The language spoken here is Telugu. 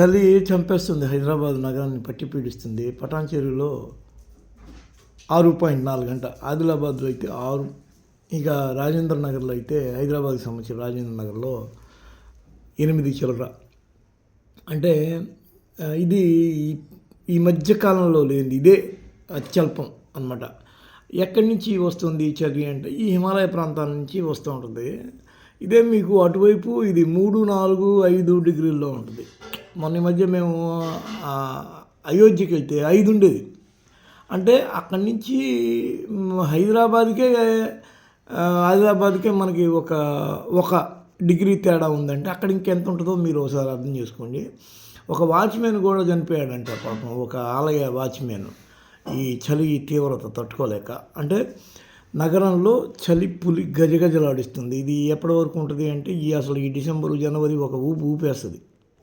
చలి చంపేస్తుంది. హైదరాబాద్ నగరాన్ని పట్టి పీడిస్తుంది. పటాన్ ఆరు పాయింట్ నాలుగు గంట. ఆదిలాబాద్లో అయితే ఆరు ఇక రాజేంద్ర నగర్లో అయితే హైదరాబాద్కి సంబంధించిన రాజేంద్ర నగర్లో ఎనిమిది చిల్లర. అంటే ఇది ఈ- మధ్య కాలంలో లేనిది. ఇదే అత్యల్పం అన్నమాట. ఎక్కడి నుంచి వస్తుంది చలి అంటే ఈ హిమాలయ ప్రాంతాల నుంచి వస్తూ ఉంటుంది. ఇదే మీకు అటువైపు ఇది మూడు నాలుగు ఐదు డిగ్రీల్లో ఉంటుంది. మొన్న ఈ మధ్య మేము అయోధ్యకి వెళ్తే ఐదు ఉండేది. అంటే అక్కడి నుంచి హైదరాబాద్కే ఆదిలాబాద్కే మనకి ఒక ఒక డిగ్రీ తేడా ఉందంటే అక్కడ ఇంకెంత ఉంటుందో మీరు ఒకసారి అర్థం చేసుకోండి. ఒక వాచ్మెన్ కూడా చనిపోయాడంట పాపం ఒక ఆలయ వాచ్మెన్. ఈ చలి తీవ్రత తట్టుకోలేక. అంటే నగరంలో చలి పులి గజగజలాడిస్తుంది. ఇది ఎప్పటి వరకు ఉంటుంది అంటే ఈ అసలు ఈ డిసెంబరు జనవరి ఒక ఊపు ఊపేస్తుంది.